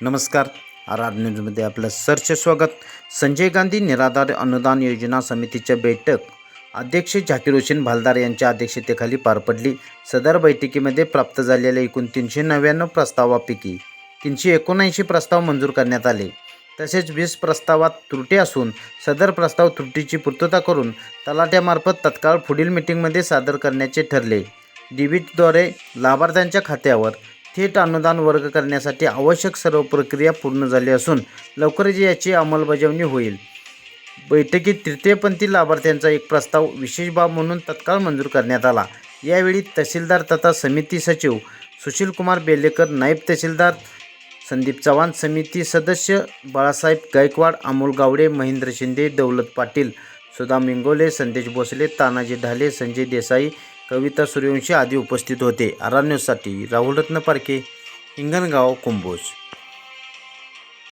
नमस्कार. R R न्यूजमध्ये आपलं सरचे स्वागत. संजय गांधी निराधार अनुदान योजना समितीच्या बैठक. अध्यक्ष झाकीर हुसेन भालदार यांच्या अध्यक्षतेखाली पार पडली. सदर बैठकीमध्ये प्राप्त झालेल्या एकूण तीनशे नव्याण्णव प्रस्तावापैकी तीनशे एकोणऐंशी प्रस्ताव मंजूर करण्यात आले. तसेच वीस प्रस्तावात त्रुटी असून सदर प्रस्ताव त्रुटीची पूर्तता करून तलाट्यामार्फत तत्काळ पुढील मिटिंगमध्ये सादर करण्याचे ठरले. डीबीटीद्वारे लाभार्थ्यांच्या खात्यावर थेट अनुदान वर्ग करण्यासाठी आवश्यक सर्व प्रक्रिया पूर्ण झाली असून लवकरच याची अंमलबजावणी होईल. बैठकीत तृतीयपंथी लाभार्थ्यांचा एक प्रस्ताव विशेष बाब म्हणून तत्काळ मंजूर करण्यात आला. यावेळी तहसीलदार तथा समिती सचिव सुशीलकुमार बेलेकर नायब तहसीलदार संदीप चव्हाण समिती सदस्य बाळासाहेब गायकवाड अमोल गावडे महेंद्र शिंदे दौलत पाटील सुधा मिंगोले संदेश भोसले तानाजी ढाले संजय देसाई कविता सूर्यवंशी आदी उपस्थित होते. आर न्यूजसाठी पारखे हिंगणगाव कुंभोज.